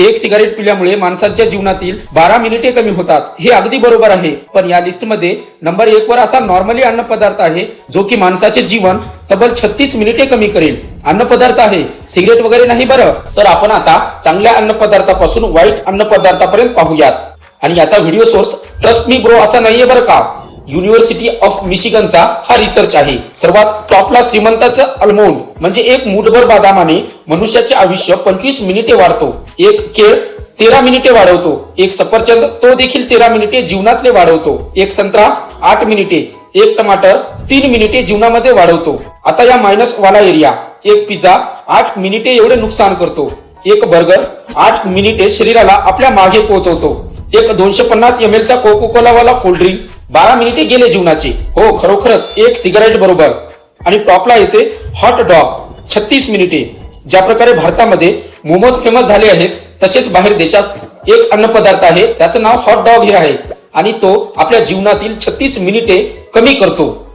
एक सिगारेट पिल्यामुळे माणसाच्या जीवनातील बारा मिनिटे कमी होतात. हे अगदी बरोबर आहे. पण या लिस्टमध्ये नंबर एक वर असा नॉर्मली अन्न पदार्थ आहे जो की माणसाचे जीवन तब्बल छत्तीस मिनिटे कमी करेल. अन्न पदार्थ आहे. सिगरेट वगैरे नाही बरं. तर आपण आता चांगल्या अन्न पदार्थापासून वाईट अन्न पदार्थापर्यंत पाहूयात. आणि याचा video source trust me bro असा नाहीये बरं का? युनिव्हर्सिटी ऑफ मिशिगनचा हा रिसर्च आहे. सर्वात टॉपला श्रीमंताचं अल्मोंड म्हणजे एक मुठभर बदामाने मनुष्याचे आयुष्य पंचवीस मिनिटे वाढतो. एक केळ तेरा मिनिटे वाढवतो. एक सफरचंद तो देखील तेरा मिनिटे जीवनातले वाढवतो. एक संत्रा आठ मिनिटे. एक टमाटर तीन मिनिटे जीवनामध्ये वाढवतो. आता या मायनस वाला एरिया एक पिझ्झा आठ मिनिटे एवढे नुकसान करतो. एक बर्गर आठ मिनिटे शरीराला आपल्या मागे पोहोचवतो. एक दोनशे पन्नास एम एलचा कोको कोलावाला कोल्ड्रिंक बारा मिनिटे गेले जीवनाचे. हो खरोखरच एक सिगारेट बरोबर. आणि टॉपला येते हॉट डॉग छत्तीस मिनिटे. ज्या प्रकारे भारतामध्ये मोमोज फेमस झाले आहेत तसेच बाहेर देशात एक अन्न पदार्थ आहे त्याचं नाव हॉट डॉग हे आहे. आणि तो आपल्या जीवनातील छत्तीस मिनिटे कमी करतो.